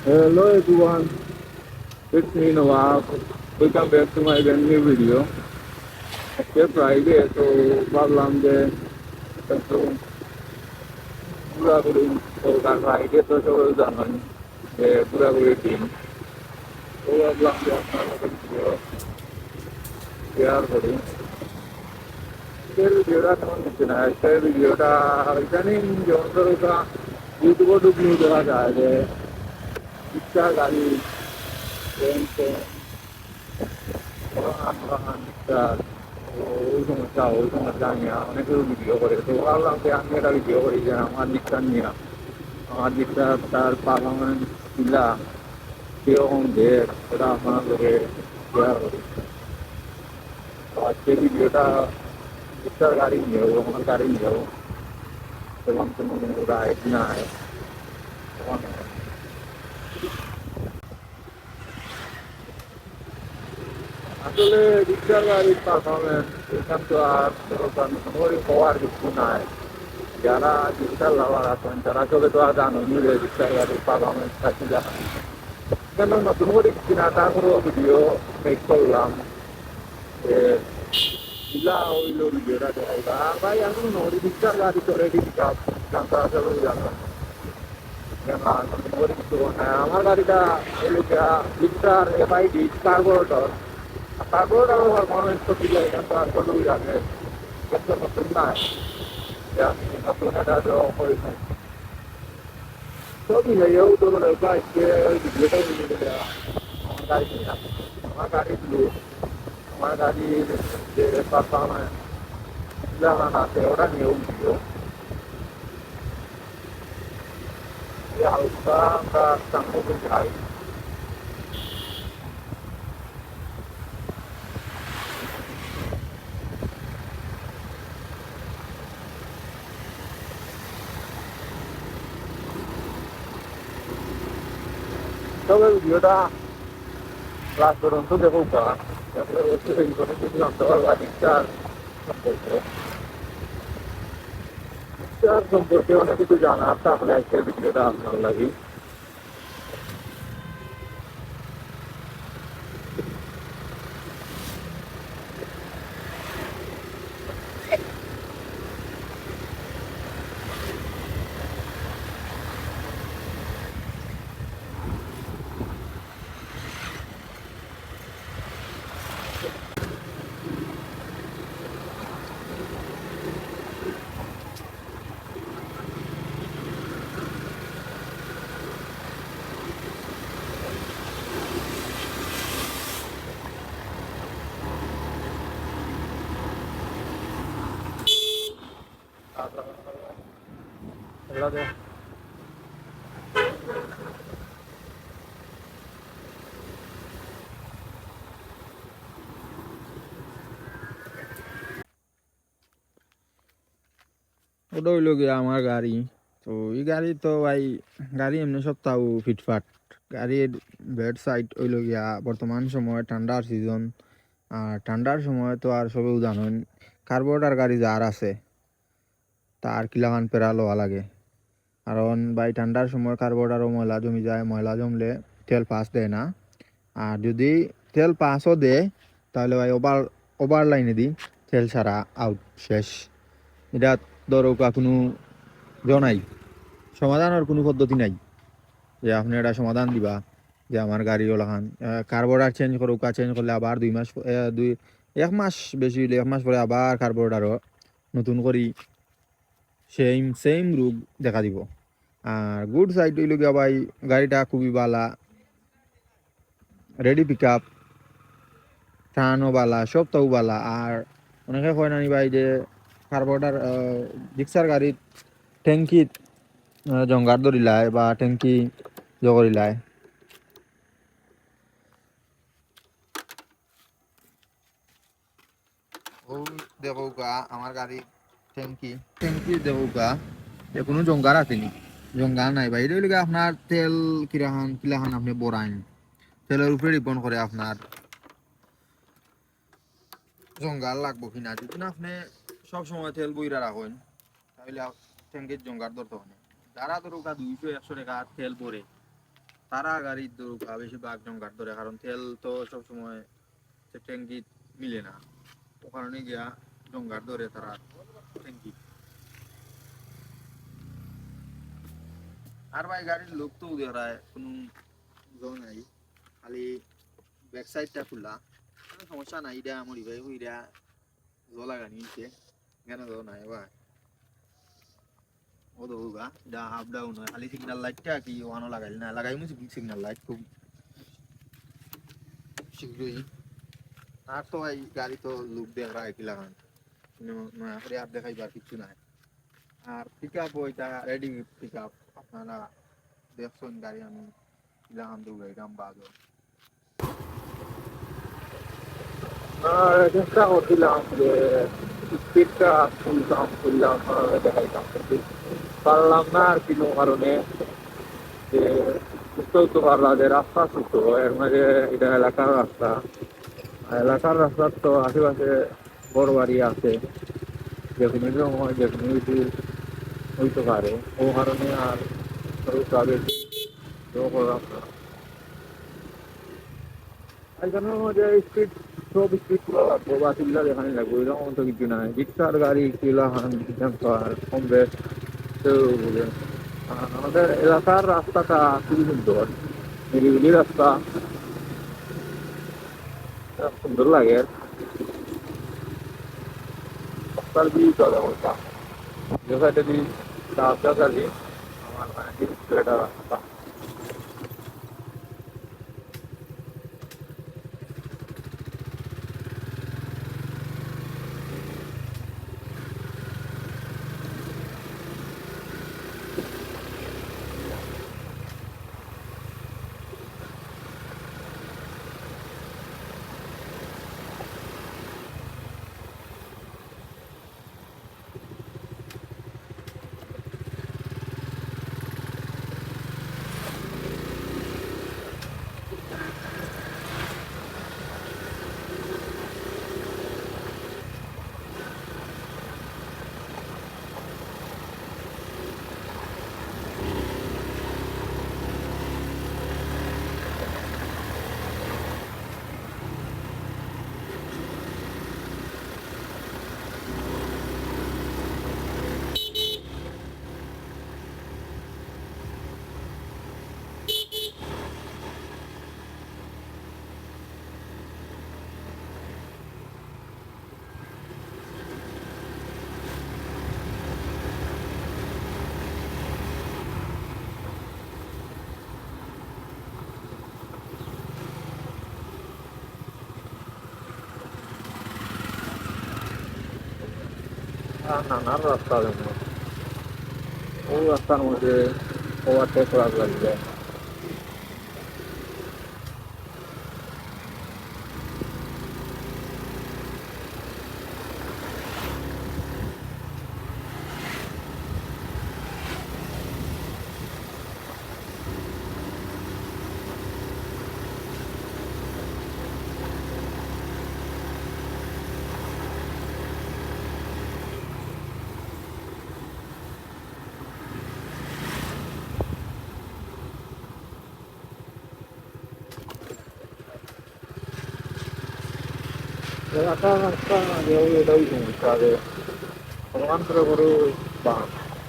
Hello everyone, it's me Nawab. Welcome back to my brand new video. আজকে Friday তো ভাবলাম যে একটু ঘোরাঘুরি কারণ ফ্রাইডে তো সবাই জানেন যে ঘোরাঘুরির দিন তো ভাবলাম যে আপনার ভিডিও শেয়ার করি আজকের ভিডিওটা তেমন কিছু না আজকের ভিডিওটা যেমন ধরো ইউটিউবে ঢুকলেও দেখা যায় যে ইচ্ছা গাড়ি ট্রেন ট্রেন ওই সমস্যা ওই সমস্যা নিয়ে অনেকে ভিডিও করে তো ভাবলাম যে আমি একটা ভিডিও করি যে আমার দিকটা নিয়ে আমার দিকটা তার পারফরমেন্স ছিলা কীরকম দেখ ওটা আপনার লোকে শেয়ার করি তো আজকে ভিডিওটা ইচ্ছার গাড়ি নিয়েও আমার গাড়ি নিয়েও এবং কোনো রাইড নাই তখন আসলে রিক্সার গাড়ির পারফরমেন্স এখান তো আর ওই হওয়ার কিছু নাই। যারা রিক্সার লাভার আছেন, তারা চলে তো আর জানো যে রিক্সার গাড়ির পারফরমেন্স থাকি জানা। কেন নতুন করে কিছু না তারপরেও ভিডিও মেক করলাম। যে ইলা হইল ভিডিওটা দেখাইবা আর ভাই এখন নদী রিক্সার গাড়ি তো রেডি পিকআপ জানতে আসলে জানো নতুন করে কিছু না আমার গাড়িটা এলো রিক্সার এফআইডি কার্বোরেটর তারপর আমার মনে হচ্ছে কি এটা আর কোনো জানে কিন্তু নতুন নাই নতুন একটা জব করে তো মিলাইও তো আজকে ভিডিওটা মিলে দেওয়া আমার গাড়ি নিয়ে আমার গাড়ি ব্লু আমার গাড়ির যে পারফরমেন্স লাগানো আছে ওটা নিয়েও ভিডিও হালকা আমরা সামনে যাই তবে ভিডিওটা ক্লাস পর্যন্ত দেখো কা তারপরে হচ্ছে এই করে যদি জানতে পারবা ইচ্ছার সম্পর্কে ইচ্ছার সম্পর্কে অনেক কিছু জানার তাহলে আজকের ভিডিওটা আপনার লাগে এগুলো ওটা হইল গিয়ে আমার গাড়ি। তো এই গাড়ি তো ভাই, গাড়ি এমনি সপ্তাহ ফিটফাট। গাড়ির বেড সাইড হইল গিয়া বর্তমান সময় ঠান্ডার সিজন আর ঠান্ডার সময় তো আর সবেও জানেন কার্বোর্ডার গাড়ি যার আছে, তার কিলাখান পেরা লওয়া লাগে। কারণ ভাই ঠান্ডার সময় কার্বোর্ডারও ময়লা জমি যায়, ময়লা জমলে তেল পাস দেয় না। আর যদি তেল পাসও দেয়, তাহলে ভাই ওভার ওভার লাইনে দিই, তেল ছাড়া আউট শেষ। এটা দরকা কোনো জনাই সমাধানের কোনো পদ্ধতি নাই। যে আপনি এটা সমাধান দিবা, যে আমার গাড়ি ওলাখান। কার্বোর্ডার চেঞ্জ করুকা চেঞ্জ করলে আবার দুই মাস দুই, এক মাস বেশি হইলে এক মাস পরে আবার কার্বোর্ডারও নতুন করি সেম সেম রোগ দেখা দিব। আর গুড সাইড হইল গিয়া ভাই, গাড়িটা খুবই বালা। রেডি পিক আপ টানও বালা সব তাও বালা। আর অনেকে কয় নানি ভাই যে কার্বোর্ডার রিক্সার গাড়িত ট্যাঙ্কিত জঙ্গার ধরিলায় বা ট্যাঙ্কি জগরিলায়। গা আমার গাড়ি ট্যাঙ্কি ট্যাঙ্কি দেখো গা এ কোনো জঙ্গার আসেনি। জঙ্গার নাই ভাই। এটা আপনার তেল কিরাখান কিলাখান আপনি বড়াইন তেলের উপরে ডিপেন্ড করে আপনার জঙ্গার লাগবো কিনা। যদি না আপনি সব সময় তেল বইরা রাখেন তাহলে ট্যাঙ্কির জঙ্গার হবে না যারা ধরো দুইশো একশো টাকা তেল পরে তারা গাড়ির দুর্গা বেশিরভাগ জঙ্গার ধরে কারণ তেল তো সবসময় ট্যাঙ্কি মিলে না। ও কারণে গিয়া জঙ্গার ধরে তারা ট্যাঙ্কি আর ভাই গাড়ির লোক তো দেখায় কোনো জল নাই। খালি ব্যাক সাইডটা কোনো সমস্যা নাই এটা মরি ভাই ওইটা জলা গাড়ি নিচ্ছে কেন জল নাই ভাই? ও তো হোগা এটা হাফ ডাউন হয়। খালি সিগন্যাল লাইটটা কি ওয়ানো লাগাইল না? লাগাই মুছি সিগন্যাল লাইট খুব। শীঘ্রই। আর তো এই গাড়ি তো লুক দেখ রাখা কি লাগান নয়া করে আর দেখাইবার কিছু নাই। আর পিক আপ ওইটা রেডি পিক আপ আপনারা দেখছেন গাড়ি আমি লাগান দেবো বাজো চেষ্টা করছিলাম যে স্পিডটা খুলতাম খুললাম দেখাইতাম পারলাম না আর কোনো কারণে যে বুঝতেও তো এর মাঝে এটা এলাকার রাস্তা এলাকার রাস্তার তো আশেপাশে বড় বাড়ি আছে যে সময় যে হইতে পারে ও কারণে আর আমাদের এলাকার রাস্তাটা খুবই সুন্দর। নিরিবিলি রাস্তা। সুন্দর লাগে। রাস্তার দিকে চলে বলতাম যেখানে দিই রাস্তা গাড়ি আমার Gracias. এটা রাস্তা নানার রাস্তা দেখো ওই রাস্তার মধ্যে దేవుడు దౌర్యం కాదు భగవాన్ పురవరు ಬಾ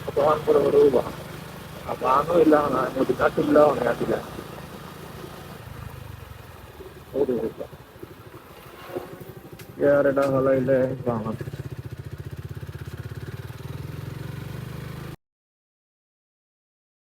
ಭಗವಾನ್ ಪುರವರು ಬಾ ಆ ಬಾನು ಇಲ್ಲ ಅನ್ನೋದು ಗಾಟಿಲ್ಲ ಅವನು ಗಾಟಿಲ್ಲ ಹೌದು ಎರಡ ಹೊಲ ಇಲ್ಲ ಬಾಣ